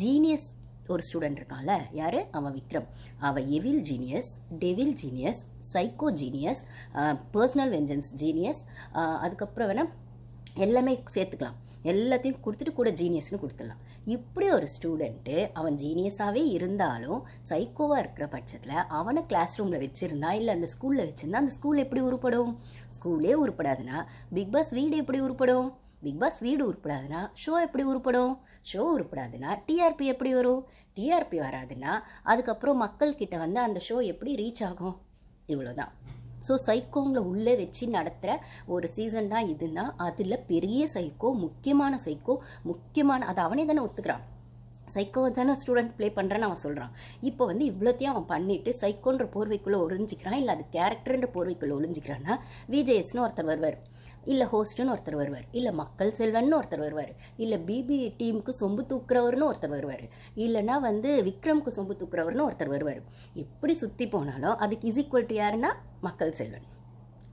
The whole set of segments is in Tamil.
ஜீனியஸ் ஒரு ஸ்டூடெண்ட் இருக்கான்ல? யார்? அவன் விக்ரம். அவன் evil genius devil genius psycho genius personal vengeance genius அதுக்கப்புறம் வேணால் எல்லாமே சேர்த்துக்கலாம். எல்லாத்தையும் கொடுத்துட்டு கூட ஜீனியஸ்னு கொடுத்துடலாம். இப்படி ஒரு ஸ்டூடெண்ட்டு அவன் ஜீனியஸாகவே இருந்தாலும் சைக்கோவாக இருக்கிற பட்சத்தில் அவனை கிளாஸ் ரூமில் வச்சுருந்தா இல்லை அந்த ஸ்கூலில் வச்சுருந்தா அந்த ஸ்கூல் எப்படி உருப்படும்? ஸ்கூலே உருப்படாதுன்னா பிக் பாஸ் வீடு எப்படி உருப்படும்? பிக் பாஸ் வீடு உருப்படாதுன்னா ஷோ எப்படி உருப்படும்? ஷோ உருப்படாதுன்னா டிஆர்பி எப்படி வரும்? டிஆர்பி வராதுன்னா அதுக்கப்புறம் மக்கள்கிட்ட வந்து அந்த ஷோ எப்படி ரீச் ஆகும்? இவ்வளோதான் ஸோ சைக்கோங்களை உள்ளே வச்சு நடத்துகிற ஒரு சீசன் தான் இதுன்னா அதில் பெரிய சைக்கோ முக்கியமான சைக்கோ முக்கியமான அது அவனே தானே ஒத்துக்கிறான். சைக்கோ தானே ஸ்டூடெண்ட் ப்ளே பண்ணுறேன்னு அவன் சொல்கிறான் இப்போ வந்து இவ்வளோத்தையும் அவன் பண்ணிவிட்டு சைக்கோன்ற போர்வைக்குள்ளே ஒழிஞ்சிக்கிறான் இல்லை அது கேரக்டர்ன்ற போர்வைக்குள்ளே ஒழிஞ்சிக்கிறான்னா விஜேஎஸ்னு ஒருத்தர் வருவார். இல்லை ஹோஸ்ட்னு ஒருத்தர் வருவார். இல்லை மக்கள் செல்வன்னு ஒருத்தர் வருவார். இல்லை பிபி டீமுக்கு சொம்பு தூக்குறவர்னு ஒருத்தர் வருவார். இல்லைன்னா வந்து விக்ரம்க்கு சொம்பு தூக்குறவர்னு ஒருத்தர் வருவார். எப்படி சுற்றி போனாலும் அதுக்கு இஸ் ஈக்குவல் டு யாருன்னா மக்கள் செல்வன்.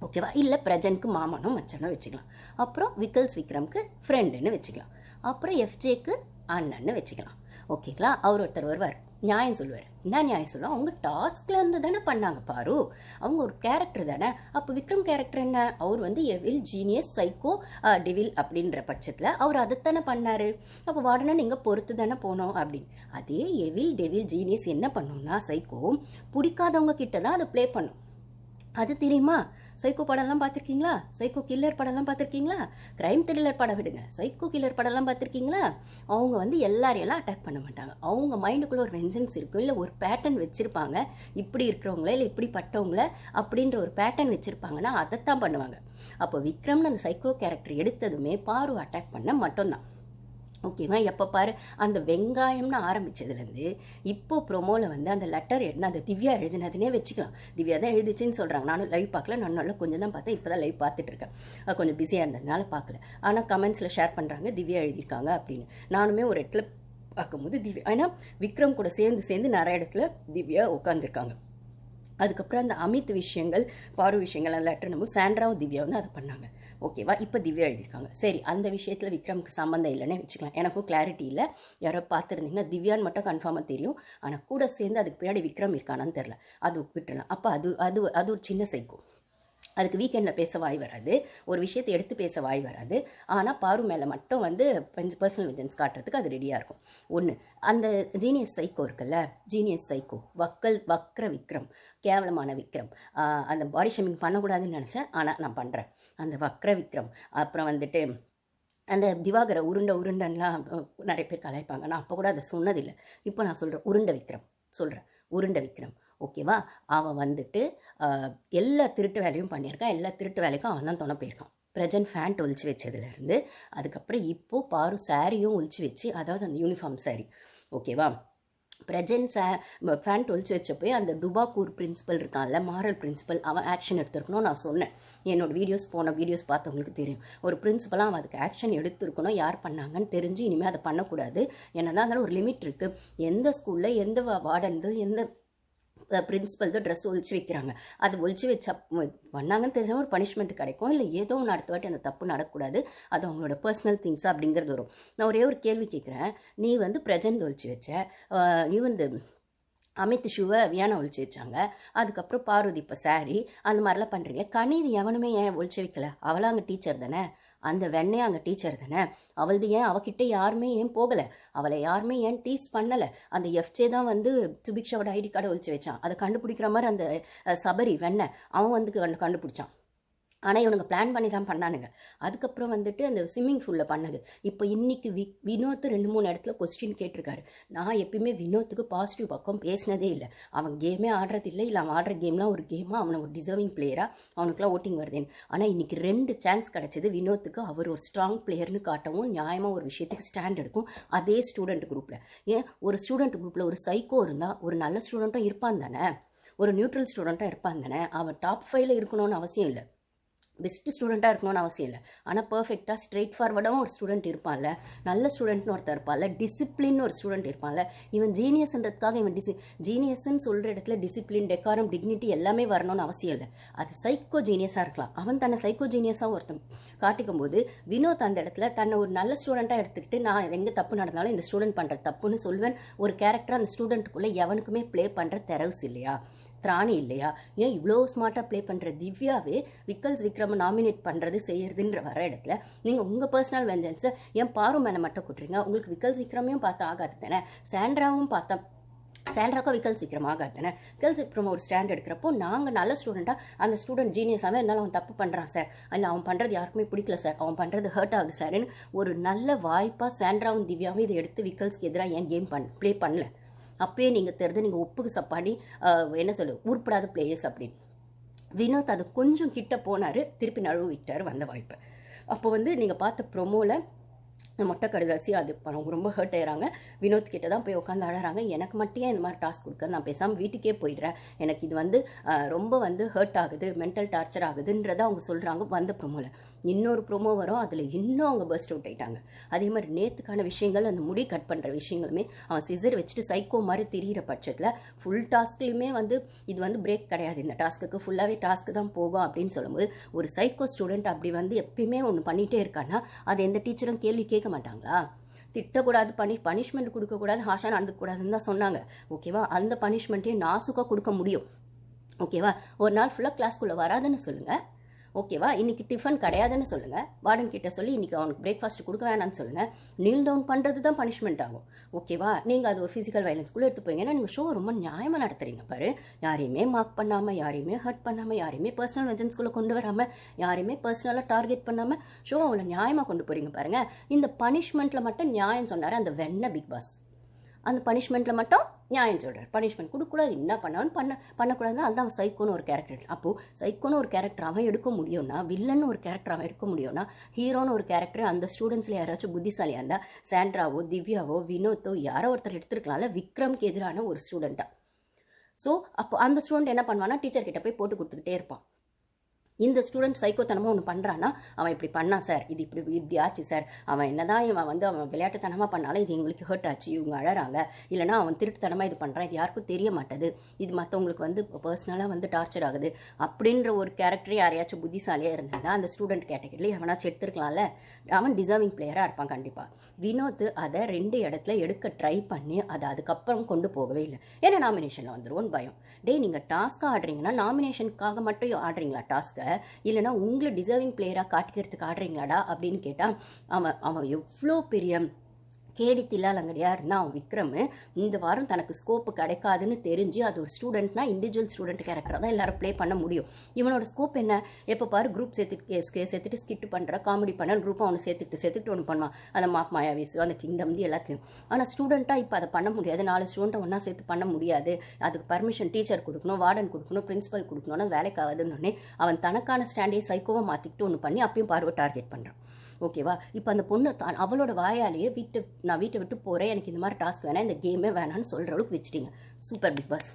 ஓகேவா இல்லை பிரஜனுக்கு மாமனும் மச்சனும் வச்சுக்கலாம். அப்புறம் விக்கல்ஸ் விக்ரம்க்கு ஃப்ரெண்டுன்னு வச்சுக்கலாம். அப்புறம் எஃப்ஜேக்கு அண்ணன்னு வச்சுக்கலாம். ஓகேங்களா அவர் ஒருத்தர் வருவார். நியாயம் சொல்லுவார். என்ன நியாயம் சொல்லுவோம் அவங்க டாஸ்க்ல இருந்து தானே பண்ணாங்க பாரு. அவங்க ஒரு கேரக்டர் தானே. அப்போ விக்ரம் கேரக்டர் என்ன? அவர் வந்து எவில் ஜீனியஸ் சைக்கோ டெவில் அப்படின்ற பட்சத்தில் அவர் அதைத்தானே பண்ணார். அப்போ வாடனா நீங்கள் பொறுத்து தானே போனோம் அப்படின்னு. அதே எவில் டெவில் ஜீனியஸ் என்ன பண்ணும்னா சைக்கோ பிடிக்காதவங்க கிட்ட தான் அதை ப்ளே பண்ணும். அது தெரியுமா? சைக்கோ படம்லாம் பார்த்துருக்கீங்களா? சைக்கோ கில்லர் படம்லாம் பார்த்துருக்கீங்களா? கிரைம் த்ரில்லர் படம் விடுங்க. சைக்கோ கில்லர் படம்லாம் பார்த்துருக்கீங்களா? அவங்க வந்து எல்லாரையெல்லாம் அட்டாக் பண்ண மாட்டாங்க. அவங்க மைண்டுக்குள்ளே ஒரு வெஞ்சன்ஸ் இருக்கும் இல்லை ஒரு பேட்டர்ன் வச்சுருப்பாங்க. இப்படி இருக்கிறவங்கள இல்லை இப்படிப்பட்டவங்கள அப்படின்ற ஒரு பேட்டர்ன் வச்சுருப்பாங்கன்னா அதைத்தான் பண்ணுவாங்க. அப்போ விக்ரம்னு அந்த சைக்கோ கேரக்டர் எடுத்ததுமே பாரு அட்டாக் பண்ண மட்டும்தான். ஓகேவா? எப்போ பாரு அந்த வெங்காயம்னு ஆரம்பித்ததுலேருந்து இப்போ ப்ரோமோவில் வந்து அந்த லெட்டர் எழுதின அந்த திவ்யா எழுதினதுனே வச்சுக்கலாம். திவ்யா தான் எழுதிச்சின்னு சொல்கிறாங்க நானும் லைவ் பார்க்கல. நான் நல்லா கொஞ்சம் தான் பார்த்தேன். இப்போ தான் லைவ் பார்த்துட்டு இருக்கேன். கொஞ்சம் பிஸியாக இருந்ததுனால பார்க்கல. ஆனால் கமெண்ட்ஸில் ஷேர் பண்ணுறாங்க திவ்யா எழுதியிருக்காங்க அப்படின்னு. நானுமே ஒரு இடத்துல பார்க்கும்போது திவ்யா ஏன்னா விக்ரம் கூட சேர்ந்து சேர்ந்து நிறைய இடத்துல திவ்யா உட்காந்துருக்காங்க அதுக்கப்புறம் அந்த அமித் விஷயங்கள் பாரு விஷயங்கள் அந்த லெட்டர் நம்ம சாண்ட்ராவும் திவ்யா வந்து அதை பண்ணாங்க. ஓகேவா இப்போ திவ்யா எழுதியிருக்காங்க. சரி அந்த விஷயத்தில் விக்ரம்க்கு சம்மந்தம் இல்லைன்னே வச்சுக்கலாம். எனக்கும் கிளாரிட்டி இல்லை. யாரோ பார்த்துருந்தீங்கன்னா திவ்யான்னு மட்டும் கன்ஃபார்மாக தெரியும். ஆனால் கூட சேர்ந்து அதுக்கு பின்னாடி விக்ரம் இருக்கானான்னு தெரில அது விட்டுறலாம் அப்போ அது அது அது ஒரு சின்ன சைக்கோ அதுக்கு வீக்கெண்டில் பேச வாய் வராது. ஒரு விஷயத்தை எடுத்து பேச வாய் வராது. ஆனால் பாரு மேலே மட்டும் வந்து பர்சனல் விஜன்ஸ் காட்டுறதுக்கு அது ரெடியாக இருக்கும். ஒன்று அந்த ஜீனியஸ் சைக்கோ இருக்குல்ல? ஜீனியஸ் சைக்கோ வக்கல் வக்ர விக்ரம். கேவலமான விக்ரம். அந்த பாடி ஷேமிங் பண்ணக்கூடாதுன்னு நினச்சேன். ஆனால் நான் பண்ணுறேன் அந்த வக்ர விக்ரம். அப்புறம் வந்துட்டு அந்த திவாகர உருண்டை உருண்டன்லாம் நிறைய பேர் கலாய்ப்பாங்க. நான் அப்போ கூட அதை சொன்னதில்லை. இப்போ நான் சொல்கிறேன் உருண்டை விக்ரம். சொல்கிறேன் உருண்டை விக்ரம். ஓகேவா? அவன் வந்துட்டு எல்லா திருட்டு வேலையும் பண்ணியிருக்கான் எல்லா திருட்டு வேலைக்கும் அவன் தான் துணை போயிருக்கான். பிரஜன் ஃபேண்ட் ஒழிச்சு வச்சதுலேருந்து அதுக்கப்புறம் இப்போது பாரு சாரியும் ஒழிச்சு வச்சு அதாவது அந்த யூனிஃபார்ம் சாரி ஓகேவா? பிரஜன் சா ஃபேண்ட் ஒழிச்சு வச்சப்போ அந்த டுபாக்கூர் பிரின்ஸிபல் இருக்கான்ல மாரல் பிரின்ஸிபல் அவன் ஆக்ஷன் எடுத்திருக்கணும் நான் சொன்னேன். என்னோடய வீடியோஸ் போன வீடியோஸ் பார்த்தவங்களுக்கு தெரியும். ஒரு பிரின்ஸிபலாக அவன் அதுக்கு ஆக்ஷன் எடுத்திருக்கணும் யார் பண்ணாங்கன்னு தெரிஞ்சு இனிமேல் அதை பண்ணக்கூடாது. என்னதான் இருந்தாலும் ஒரு லிமிட் இருக்குது எந்த ஸ்கூலில் எந்த வார்டன் எந்த பிரின்ஸிபல் தான் ட்ரெஸ் ஒழிச்சு வைக்கிறாங்க. அது ஒழிச்சு வச்சா பண்ணாங்கன்னு தெரிஞ்சா ஒரு பனிஷ்மெண்ட் கிடைக்கும். இல்லை ஏதோ ஒன்று அடுத்த வாட்டி அந்த தப்பு நடக்கக்கூடாது. அது அவங்களோட பர்சனல் திங்ஸ் அப்படிங்கிறது வரும். நான் ஒரே ஒரு கேள்வி கேட்குறேன் நீ வந்து பிரஜன் ஒழிச்சு வச்ச நீ வந்து அமித் ஷுவை வியானை ஒழிச்சு வச்சாங்க. அதுக்கப்புறம் பார்வதி இப்போ சாரி அந்த மாதிரிலாம் பண்ணுறீங்க கணிதி எவனுமே ஏன் ஒழிச்சு வைக்கல? அவளாம் அங்கே டீச்சர் தானே? அந்த வெண்ணே அங்கே டீச்சர் தானே? அவளது ஏன்? அவகிட்ட யாருமே ஏன் போகலை? அவளை யாருமே ஏன் டீஸ் பண்ணலை? அந்த எஃப்ஜே தான் வந்து சுபிக்ஷாவோட ஐடி கார்டை ஒழிச்சு வச்சான். அதை கண்டுபிடிக்கிற மாதிரி அந்த சபரி வெண்ணை அவன் வந்து கண்டு கண்டுபிடிச்சான். ஆனால் இவனுங்க பிளான் பண்ணி தான் பண்ணானுங்க. அதுக்கப்புறம் வந்துட்டு அந்த ஸ்விம்மிங் ஃபூலில் பண்ணது. இப்போ இன்றைக்கி வி வினோத் ரெண்டு மூணு இடத்துல கொஸ்டின் கேட்டிருக்காரு. நான் எப்பயுமே வினோத்துக்கு பாசிட்டிவ் பக்கம் பேசினதே இல்லை. அவன் கேமே ஆடுறது இல்லை. இல்லை அவன் ஆடுற கேம்லாம் ஒரு கேமாக அவனை ஒரு டிசர்விங் பிளேயராக அவனுக்குலாம் ஓட்டிங் வருதேன்னு ஆனால் இன்றைக்கி ரெண்டு சான்ஸ் கிடச்சிது வினோத்துக்கு. அவர் ஒரு ஸ்ட்ராங் பிளேயர்னு காட்டவும் நியாயமாக ஒரு விஷயத்துக்கு ஸ்டாண்ட் எடுக்கும் அதே ஸ்டூடெண்ட் குரூப்பில் ஏன்? ஒரு ஸ்டூடெண்ட் குரூப்பில் ஒரு சைக்கோ இருந்தால் ஒரு நல்ல ஸ்டூடெண்ட்டும் இருப்பான் தானே? ஒரு நியூட்ரல் ஸ்டூடெண்ட்டாக இருப்பான் தானே? அவன் டாப் ஃபைவ்ல இருக்கணும்னு அவசியம் இல்லை. பெஸ்ட்டு ஸ்டூடெண்ட்டாக இருக்கணும்னு அவசியம் இல்லை. ஆனால் பர்ஃபெக்டாக ஸ்ட்ரெயிட் ஃபார்வர்டாகவும் ஒரு ஸ்டூடெண்ட் இருப்பான்ல. நல்ல ஸ்டூடெண்ட்னு ஒருத்தர் இருப்பான்ல. டிசிப்ளின் ஒரு ஸ்டூடெண்ட் இருப்பான்ல. இவன் ஜீனியஸ்ன்றதுக்காக இவன் டிசி ஜீனியஸ்ன்னு சொல்கிற இடத்துல டிசிப்ளின் டெக்காரம் டிக்னிட்டி எல்லாமே வரணும்னு அவசியம் இல்லை. அது சைக்கோ ஜீனியஸாக இருக்கலாம். அவன் தன்னை சைக்கோ ஜீனியஸாக ஒருத்தன் காட்டிக்கும் போது வினோத் அந்த இடத்துல தன்னை ஒரு நல்ல ஸ்டூடெண்ட்டாக எடுத்துக்கிட்டு நான் எங்கே தப்பு நடந்தாலும் இந்த ஸ்டூடெண்ட் பண்ணுற தப்புன்னு சொல்வேன் ஒரு கேரக்டர் அந்த ஸ்டூடெண்ட்டுக்குள்ளே எவனுக்குமே ப்ளே பண்ணுற தெரவுஸ் இல்லையா? திராணி இல்லையா? ஏன் இவ்வளோ ஸ்மார்ட்டாக ப்ளே பண்ணுற திவ்யாவே விக்கல்ஸ் விக்ரம நாமினேட் பண்ணுறது செய்யறதுன்ற வர இடத்துல நீங்கள் உங்கள் பர்சனல் வெஞ்சன்ஸை ஏன் பாரு மேலே மட்டும் கொட்டுறீங்க? உங்களுக்கு விக்கல்ஸ் விக்ரமையும் பார்த்து ஆகாது தானே? சாண்ட்ராவும் பார்த்தா சாண்ட்ராக்கோ விக்கல் சீக்கிரம் ஆகாது தானே? விக்கல் ஒரு ஸ்டாண்ட் எடுக்கிறப்போ நாங்கள் நல்ல ஸ்டூடெண்ட்டாக அந்த ஸ்டூடெண்ட் ஜீனியஸாகவே இருந்தாலும் அவன் தப்பு பண்ணுறான் சார் இல்லை அவன் பண்ணுறது யாருக்குமே பிடிக்கல சார் அவன் பண்ணுறது ஹர்ட் ஆகுது சார்னு ஒரு நல்ல வாய்ப்பாக சாண்ட்ராவும் திவ்யாவும் இதை எடுத்து விக்கல்ஸ்க்கு எதிராக ஏன் கேம் பண் ப்ளே பண்ணல? அப்பயே நீங்கள் தெரிஞ்சு நீங்கள் உப்புக்கு சப்பாடி என்ன சொல்லு உருப்படாத பிளேயர்ஸ் அப்படின்னு வினோத் அது கொஞ்சம் கிட்ட போனார் திருப்பி நழுவு விட்டார் வந்த வாய்ப்பை. அப்போ வந்து நீங்கள் பார்த்த ப்ரொமோவில் இந்த மொட்டை கடுதாசி அது அவங்க ரொம்ப ஹர்ட் ஆயிடுறாங்க. வினோத் கிட்ட தான் போய் உட்காந்து அழகிறாங்க எனக்கு மட்டும் ஏன் இந்த மாதிரி டாஸ்க் கொடுக்க? நான் பேசாமல் வீட்டுக்கே போயிடுறேன். எனக்கு இது வந்து ரொம்ப வந்து ஹர்ட் ஆகுது மென்டல் டார்ச்சர் ஆகுதுன்றதை அவங்க சொல்கிறாங்க வந்த ப்ரொமோவில் இன்னொரு ப்ரொமோ வரும். அதில் இன்னும் அவங்க பர்ஸ்ட் அவுட் ஆயிட்டாங்க. அதே மாதிரி நேற்றுக்கான விஷயங்கள் அந்த முடி கட் பண்ணுற விஷயங்களுமே அவன் சிசர் வச்சுட்டு சைக்கோ மாதிரி தெரிகிற பட்சத்தில் ஃபுல் டாஸ்க்லேயுமே வந்து இது வந்து பிரேக் கிடையாது. இந்த டாஸ்க்குக்கு ஃபுல்லாகவே டாஸ்க்கு தான் போகும் அப்படின்னு சொல்லும்போது ஒரு சைக்கோ ஸ்டூடெண்ட் அப்படி வந்து எப்பயுமே ஒன்று பண்ணிகிட்டே இருக்கான்னா அது எந்த டீச்சரும் கேள்வி கேட்க மாட்டாங்களா திட்டக்கூடாது பனி பனிஷ்மெண்ட் கொடுக்கக்கூடாது ஹாஷாக நடந்துக்கூடாதுன்னு தான் சொன்னாங்க. ஓகேவா அந்த பனிஷ்மெண்ட்டையும் நாசுக்காக கொடுக்க முடியும். ஓகேவா ஒரு நாள் ஃபுல்லாக கிளாஸ்க்குள்ளே வராதுன்னு சொல்லுங்கள் ஓகேவா? இன்றைக்கி டிஃபன் கிடையாதுன்னு சொல்லுங்கள் வார்டன் கிட்ட சொல்லி இன்றைக்கி அவனுக்கு பிரேக்ஃபாஸ்ட் கொடுக்க வேணாம்னு சொல்லுங்கள் நீல் டவுன் பண்ணுறது தான் பனிஷ்மெண்ட் ஆகும். ஓகேவா? நீங்கள் அது ஒரு ஃபிசிக்கல் வயலன்ஸ்குள்ளே எடுத்து போய் ஏன்னா நீங்கள் ஷோ ரொம்ப நியாயமாக நடத்துறீங்க பாரு. யாரையுமே மார்க் பண்ணாமல் யாரையுமே ஹர்ட் பண்ணாமல் யாரையுமே பர்சனல் வெஜன்ஸ்குள்ளே கொண்டு வராமல் யாரையுமே பர்சனலாக டார்கெட் பண்ணாமல் ஷோ அவ்வளோ நியாயமாக கொண்டு போகிறீங்க பாருங்கள் இந்த பனிஷ்மெண்ட்டில் மட்டும் நியாயம் சொன்னார் அந்த வெண்ண பிக் பாஸ். அந்த பனிஷ்மெண்ட்டில் மட்டும் நியாயம் சொல்கிறார் பனிஷ்மெண்ட் கொடுக்கக்கூடாது என்ன பண்ணாலும் பண்ண பண்ணக்கூடாதுன்னா அதுதான் அவன் சைக்கோன்னு ஒரு கேரக்டர் அப்போது சைக்கோன்னு ஒரு கேரக்டர் அவன் எடுக்க முடியும்னா வில்லன்னு ஒரு கேரக்டர் அவன் எடுக்க முடியும்னா ஹீரோன்னு ஒரு கேரக்டர் அந்த ஸ்டூடெண்ட்ஸில் யாராச்சும் புத்திசாலியாக இருந்தால் சாண்ட்ராவோ திவ்யாவோ வினோத்தோ யாரோ ஒருத்தர் எடுத்துருக்கலாம்ல விக்ரம்க்கு எதிரான ஒரு ஸ்டூடெண்ட்டாக ஸோ அப்போ அந்த ஸ்டூடெண்ட் என்ன பண்ணுவான்னா டீச்சர் கிட்ட போய் போட்டு கொடுத்துக்கிட்டே இருப்பான். இந்த ஸ்டூடெண்ட் சைக்கோத்தனமாக ஒன்று பண்ணுறான்னா அவன் இப்படி பண்ணான் சார் இது இப்படி இப்படி ஆச்சு சார் அவன் என்னதான் இவன் வந்து அவன் விளையாட்டுத்தனமாக பண்ணாலும் இது எங்களுக்கு ஹர்ட் ஆச்சு இவங்க அழறாங்க. இல்லைனா அவன் திருட்டுத்தனமாக இது பண்ணுறான் இது யாருக்கும் தெரிய மாட்டேது. இது மற்றவங்களுக்கு வந்து பர்சனலாக வந்து டார்ச்சர் ஆகுது. அப்படின்ற ஒரு கேரக்டர் யாரையாச்சும் புத்திசாலியாக இருந்தால் அந்த ஸ்டூடெண்ட் கேட்டகரியில் எவனாச்சும் எடுத்துருக்கலாம்ல? அவன் டிசர்விங் பிளேயராக இருப்பான் கண்டிப்பாக வினோத் அதை ரெண்டு இடத்துல எடுக்க ட்ரை பண்ணி அதை அதுக்கப்புறம் கொண்டு போகவே இல்லை. ஏன்னா நாமினேஷனில் வந்துடுவோன்னு பயம். டேய் நீங்கள் டாஸ்க்காக ஆடுறீங்கன்னா நாமினேஷனுக்காக மட்டும் ஆடுறீங்களா டாஸ்க்கை இல்லைனா உங்களை டிசர்விங் பிளேயராக காட்டிக்கிறதுக்கு ஆடுறீங்களாடா அப்படின்னு கேட்டால் அவன் அவன் எவ்வளோ பெரிய கேடி தில்லாலங்கடியா இருந்தால் அவன் விக்ரம் இந்த வாரம் தனக்கு ஸ்கோப்பு கிடைக்காதுன்னு தெரிஞ்சு அது ஒரு ஸ்டூடெண்ட்னா இண்டிவிஜுவல் ஸ்டூடெண்ட் கேரக்டராக தான் எல்லாரும் ப்ளே பண்ண முடியும். இவனோட ஸ்கோப் என்ன? எப்போ பாரு குரூப் சேர்த்து சேர்த்துட்டு ஸ்கிட் பண்ணுற காமெடி பண்ண குரூப்பாக அவனை சேர்த்துட்டு சேர்த்துட்டு ஒன்று பண்ணுவான். அந்த மாப் மாயாவிஸ் அந்த கிங்டம் எல்லாத்தையும் ஆனால் ஸ்டூடெண்ட்டாக இப்போ அதை பண்ண முடியாது. நாலு ஸ்டூடெண்ட்டை ஒன்றா சேர்த்து பண்ண முடியாது. அதுக்கு பர்மிஷன் டீச்சர் கொடுக்கணும் வார்டன் கொடுக்கணும் பிரின்சிபல் கொடுக்கணும்னு வேலைக்கு ஆகுதுன்னு அவன் தனக்கான ஸ்டாண்டே சைக்கோவை மாற்றிக்கிட்டு ஒன்று பண்ணி அப்பயும் பார்வை டார்கெட் பண்ணுறான் ஓகேவா? இப்போ அந்த பொண்ணு தான் அவளோட வாயாலேயே வீட்டை நான் வீட்டை விட்டு போகிறேன் எனக்கு இந்த மாதிரி டாஸ்க் வேணாம். இந்த கேமே வேணாம்னு சொல்கிற அளவுக்கு வச்சுட்டீங்க. Super big pass